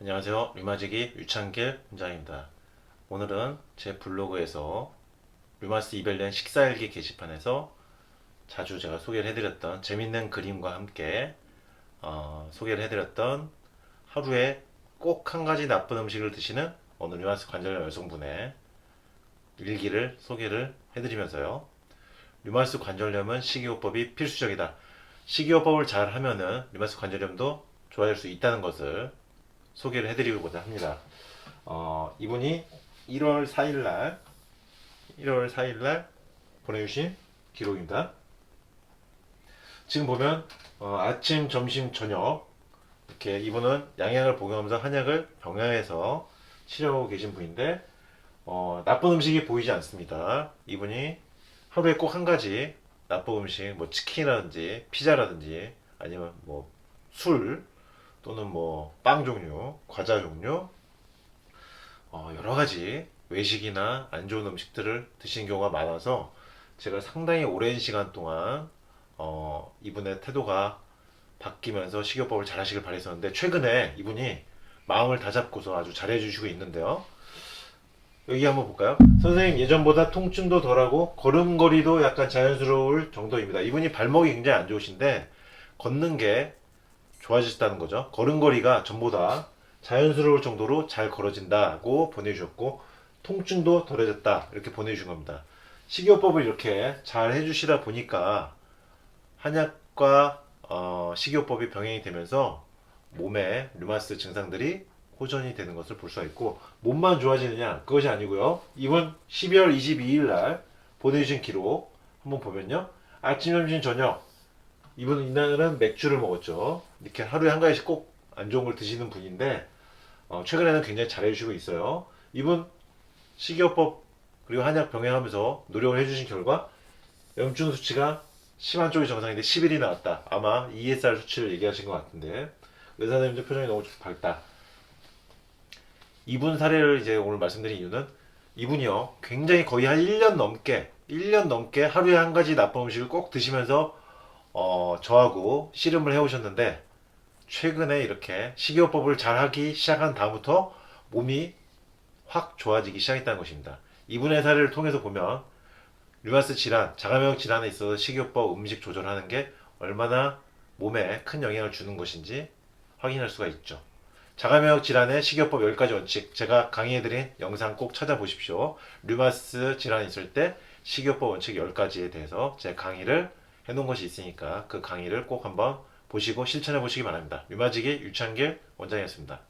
안녕하세요. 류마지기 유창길 원장입니다. 오늘은 제 블로그에서 류마스 이벨리안 식사일기 게시판에서 자주 제가 소개를 해드렸던 재밌는 그림과 함께 어, 소개를 해드렸던 하루에 꼭 한 가지 나쁜 음식을 드시는 어느 류마스 관절염 여성분의 일기를 소개를 해드리면서요. 류마스 관절염은 식이요법이 필수적이다. 식이요법을 잘 하면은 류마스 관절염도 좋아질 수 있다는 것을 소개를 해드리고자 합니다. 어, 이분이 1월 4일 날 1월 4일 날 보내주신 기록입니다. 지금 보면 어, 아침, 점심, 저녁 이렇게 이분은 양약을 복용하면서 한약을 병행해서 치료하고 계신 분인데 어, 나쁜 음식이 보이지 않습니다. 이분이 하루에 꼭 한 가지 나쁜 음식, 뭐 치킨이라든지 피자라든지 아니면 뭐 술 또는 뭐 빵 종류, 과자 종류, 어, 여러 가지 외식이나 안 좋은 음식들을 드시는 경우가 많아서 제가 상당히 오랜 시간 동안 어, 이분의 태도가 바뀌면서 식이요법을 잘 하시길 바랬었는데 최근에 이분이 마음을 다잡고서 아주 잘해 주시고 있는데요. 여기 한번 볼까요? 선생님 예전보다 통증도 덜하고 걸음걸이도 약간 자연스러울 정도입니다. 이분이 발목이 굉장히 안 좋으신데 걷는 게 좋아지셨다는 거죠. 걸음걸이가 전보다 자연스러울 정도로 잘 걸어진다고 보내주셨고 통증도 덜해졌다 이렇게 보내주신 겁니다. 식이요법을 이렇게 잘 해주시다 보니까 한약과 어, 식이요법이 병행이 되면서 몸에 류마스 증상들이 호전이 되는 것을 볼 수가 있고 몸만 좋아지느냐 그것이 아니고요. 이번 12월 22일 날 보내주신 기록 한번 보면요. 아침, 점심, 저녁 이분 이날은 맥주를 먹었죠. 이렇게 하루에 한 가지씩 꼭 안 좋은 걸 드시는 분인데 어, 최근에는 굉장히 잘해주시고 있어요. 이분 식이요법 그리고 한약 병행하면서 노력을 해주신 결과 염증 수치가 심한 쪽이 정상인데 10일이 나왔다. 아마 ESR 수치를 얘기하신 것 같은데 의사님들 표정이 너무 밝다. 이분 사례를 이제 오늘 말씀드린 이유는 이분이요 굉장히 거의 한 1년 넘게 1년 넘게 하루에 한 가지 나쁜 음식을 꼭 드시면서 어, 저하고 씨름을 해오셨는데 최근에 이렇게 식이요법을 잘 하기 시작한 다음부터 몸이 확 좋아지기 시작했다는 것입니다. 이분의 사례를 통해서 보면 류마스 질환, 자가면역 질환에 있어서 식이요법 음식 조절하는 게 얼마나 몸에 큰 영향을 주는 것인지 확인할 수가 있죠. 자가면역 질환의 식이요법 10가지 원칙 제가 강의해드린 영상 꼭 찾아보십시오. 류마스 질환이 있을 때 식이요법 원칙 10가지에 대해서 제 강의를 해놓은 것이 있으니까 그 강의를 꼭 한번 보시고 실천해 보시기 바랍니다. 류마지기 유창길 원장이었습니다.